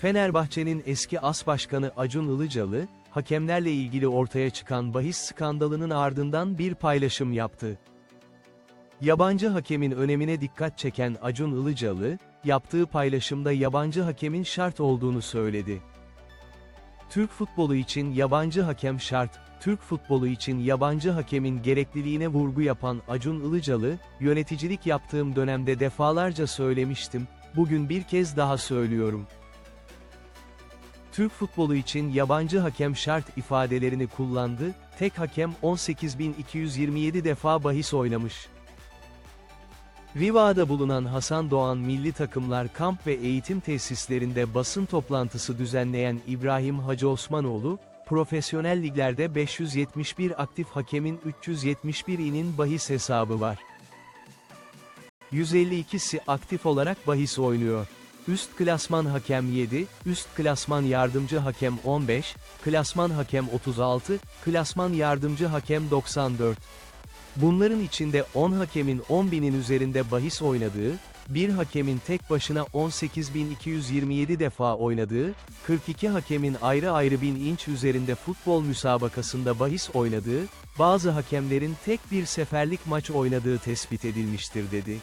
Fenerbahçe'nin eski as başkanı Acun Ilıcalı, hakemlerle ilgili ortaya çıkan bahis skandalının ardından bir paylaşım yaptı. Yabancı hakemin önemine dikkat çeken Acun Ilıcalı, yaptığı paylaşımda yabancı hakemin şart olduğunu söyledi. Türk futbolu için yabancı hakem şart, Türk futbolu için yabancı hakemin gerekliliğine vurgu yapan Acun Ilıcalı, yöneticilik yaptığım dönemde defalarca söylemiştim, bugün bir kez daha söylüyorum. Türk futbolu için yabancı hakem şart ifadelerini kullandı, tek hakem 18.227 defa bahis oynamış. Riva'da bulunan Hasan Doğan milli takımlar kamp ve eğitim tesislerinde basın toplantısı düzenleyen İbrahim Hacı Osmanoğlu, profesyonel liglerde 571 aktif hakemin 371 inin bahis hesabı var. 152'si aktif olarak bahis oynuyor. Üst klasman hakem 7, üst klasman yardımcı hakem 15, klasman hakem 36, klasman yardımcı hakem 94. Bunların içinde 10 hakemin 10 binin üzerinde bahis oynadığı, bir hakemin tek başına 18.227 defa oynadığı, 42 hakemin ayrı ayrı bin inç üzerinde futbol müsabakasında bahis oynadığı, bazı hakemlerin tek bir seferlik maç oynadığı tespit edilmiştir dedi.